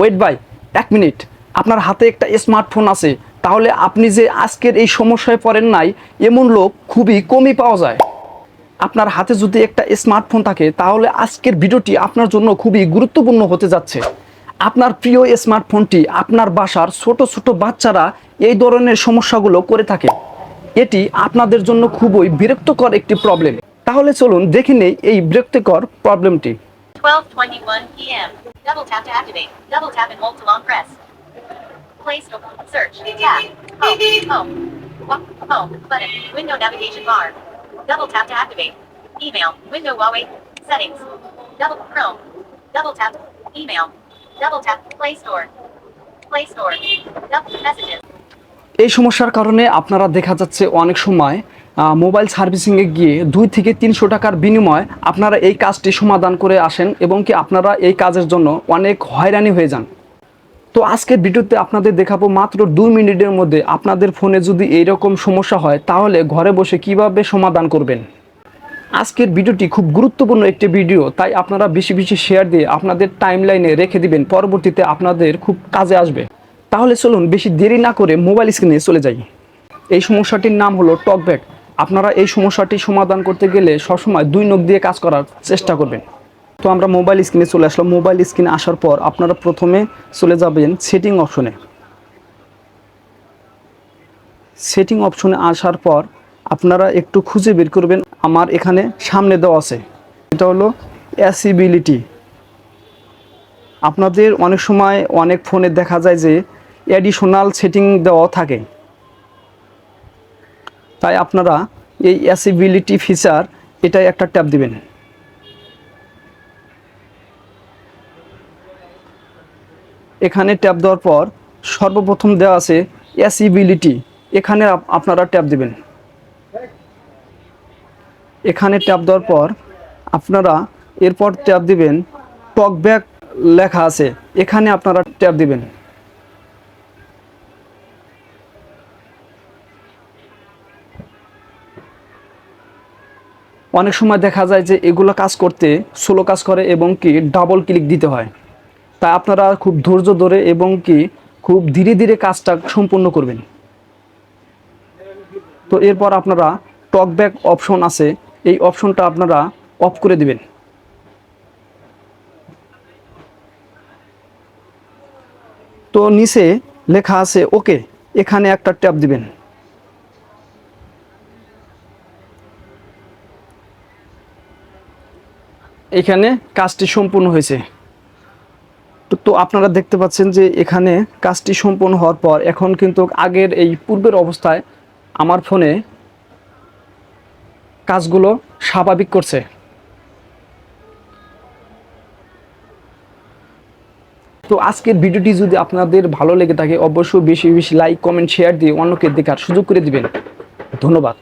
Wait by এক minute. আপনার হাতে একটা স্মার্টফোন আছে, তাহলে আপনি যে আজকের এই সমস্যায় পড়েন নাই, এমন লোক খুবই কমই পাওয়া যায়। আপনার হাতে যদি একটা স্মার্টফোন থাকে, তাহলে আজকের ভিডিওটি আপনার জন্য খুবই গুরুত্বপূর্ণ হতে যাচ্ছে। আপনার প্রিয় স্মার্টফোনটি আপনার বাসার ছোট ছোট বাচ্চারা এই ধরনের সমস্যাগুলো করে থাকে। এটি আপনাদের জন্য খুবই বিরক্তকর একটি প্রবলেম তাহলে চলুন দেখে নেই এই বিরক্তিকর প্রবলেমটি 12:21 p.m. Double tap to activate. Double tap and hold to long press. Store. Search. Tab. Home. Home. Home. Button. Window navigation bar. Double tap to activate. Email. Window Huawei. Settings. Double Chrome. Double tap. Email. Double tap. Play Store. Play Store. Double messages. এই সমস্যার কারণে আপনারা দেখা যাচ্ছে অনেক সময় mobile সার্ভিসিংয়ে গিয়ে দুই থেকে তিনশো টাকার বিনিময়ে আপনারা এই কাজটি সমাধান করে আসেন এবং কি আপনারা এই কাজের জন্য অনেক হয়রানি হয়ে যান। তো আজকের ভিডিওতে আপনাদের দেখাবো মাত্র দুই মিনিটের মধ্যে আপনাদের ফোনে যদি এইরকম সমস্যা হয়, তাহলে ঘরে বসে কীভাবে সমাধান করবেন? আজকের ভিডিওটি খুব গুরুত্বপূর্ণ একটি ভিডিও, তাই আপনারা বেশি বেশি শেয়ার দিয়ে আপনাদের টাইম লাইনে রেখে দিবেন, পরবর্তীতে আপনাদের খুব কাজে আসবে। তাহলে চলুন, বেশি দেরি না করে মোবাইল স্ক্রিনে চলে যাই। এই সমস্যাটির নাম হলো টকব্যাক। আপনারা এই সমস্যাটি সমাধান করতে গেলে সবসময় দুই নখ দিয়ে কাজ করার চেষ্টা করবেন। তো আমরা মোবাইল স্ক্রিনে চলে আসলাম। মোবাইল স্ক্রিনে আসার পর আপনারা প্রথমে চলে যাবেন সেটিং অপশনে সেটিং অপশনে আসার পর আপনারা একটু খুঁজে বের করবেন আমার এখানে সামনে দেওয়া আছে। এটা হলো অ্যাসিবিলিটি আপনাদের অনেক সময় অনেক ফোনে দেখা যায় যে অ্যাডিশনাল সেটিং দেওয়া থাকে। তাই আপনারা এই অ্যাসিবিলিটি ফিচার এটাই একটা ট্যাপ দিবেন। এখানে ট্যাপ দেওয়ার পর সর্বপ্রথম দেওয়া আছে অ্যাসিবিলিটি। এখানে আপনারা ট্যাপ দিবেন। এখানে ট্যাপ দেওয়ার পর আপনারা এরপর ট্যাপ দিবেন টকব্যাক লেখা আছে। এখানে আপনারা ট্যাপ দিবেন। অনেক সময় দেখা যায় যে এগুলো কাজ করতে স্লো কাজ করে এবং কি ডাবল ক্লিক দিতে হয়। তাই আপনারা খুব ধৈর্য ধরে এবং কি খুব ধীরে ধীরে কাজটা সম্পূর্ণ করবেন। তো এরপর আপনারা টকব্যাক অপশন আছে, এই অপশনটা আপনারা অফ করে দিবেন। তো নিচে লেখা আছে, ওকে, এখানে একটা ট্যাপ দিবেন। এখানে কাজটি সম্পূর্ণ হয়েছে। তো আপনারা দেখতে পাচ্ছেন যে এখানে কাজটি সম্পূর্ণ হওয়ার পর এখন কিন্তু আগের এই পূর্বের অবস্থায় আমার ফোনে কাজগুলো স্বাভাবিক করছে। তো আজকের ভিডিওটি যদি আপনাদের ভালো লেগে থাকে, অবশ্যই বেশি বেশি লাইক, কমেন্ট, শেয়ার দিয়ে অন্যকে দেখার সুযোগ করে দিবেন। ধন্যবাদ।